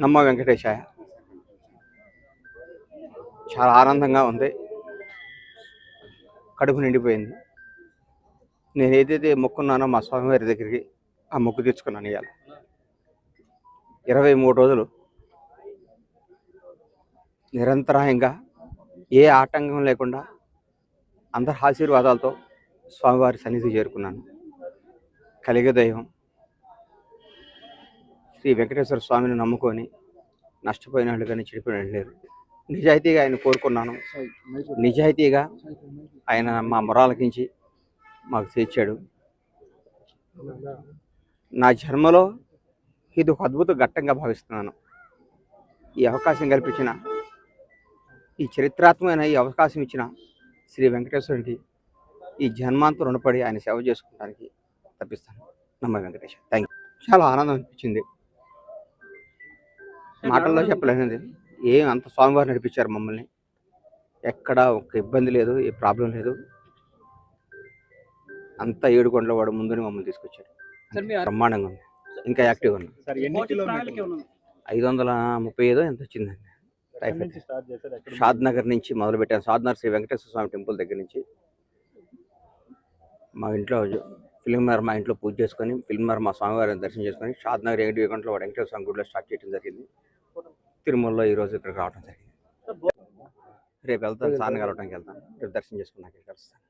నమ్మ వెంకటేశాయ. చాలా ఆనందంగా ఉంది. కడుపు నిండిపోయింది. నేను ఏదైతే మొక్కున్నానో మా స్వామివారి దగ్గరికి ఆ మొక్కు తెచ్చుకున్నాను ఇవాళ ఇరవై మూడు రోజులు నిరంతరాయంగా ఏ ఆటంకం లేకుండా అందరి ఆశీర్వాదాలతో స్వామివారి సన్నిధి చేరుకున్నాను. కలిగే దైవం శ్రీ వెంకటేశ్వర స్వామిని నమ్ముకొని నష్టపోయిన వాళ్ళు కానీ చెడిపోయిన లేరు నిజాయితీగా ఆయన కోరుకున్నాను. నిజాయితీగా ఆయన మా మొరాలకించి మాకు తీర్చాడు. నా జన్మలో ఇది ఒక అద్భుత ఘట్టంగా భావిస్తున్నాను. ఈ అవకాశం కల్పించిన ఈ చరిత్రాత్మకమైన ఈ అవకాశం ఇచ్చిన శ్రీ వెంకటేశ్వరుడికి ఈ జన్మాంతం రుణపడి ఆయన సేవ చేసుకోవడానికి తప్పిస్తాను. నమ్మ వెంకటేశ్వర థ్యాంక్ యూ చాలా ఆనందం అనిపించింది. మాటల్లో చెప్పలేనిది ఏం అంత స్వామివారు నడిపించారు మమ్మల్ని. ఎక్కడ ఒక ఇబ్బంది లేదు ఏ ప్రాబ్లం లేదు. అంతా ఏడుకొండల వాడు ముందుని మమ్మల్ని తీసుకొచ్చారు సార్ మీ బ్రహ్మాండంగా ఉంది. ఇంకా యాక్టివ్గా ఉంది. ఐదు వందల ముప్పై ఐదో ఎంత వచ్చిందండి? షాద్ నగర్ నుంచి మొదలు పెట్టాను షాద్ నగర్ శ్రీ వెంకటేశ్వర స్వామి టెంపుల్ దగ్గర నుంచి. మా ఇంట్లో ఫిల్మ్ నగర్ మా ఇంట్లో పూజ చేసుకొని ఫిల్మ్ నగర్ మా స్వామివారిని దర్శనం చేసుకొని షాద్ నగర్ ఏడు గంటల వెంకటేశ్వర స్వామి గుడిలో స్టార్ట్ చేయడం జరిగింది. తిరుమలలో ఈరోజు ఇక్కడికి రావడం జరిగింది. రేపు వెళ్తాను సార్ని కలవడానికి వెళ్తాను. రేపు దర్శనం చేసుకున్నాక కలుస్తాను.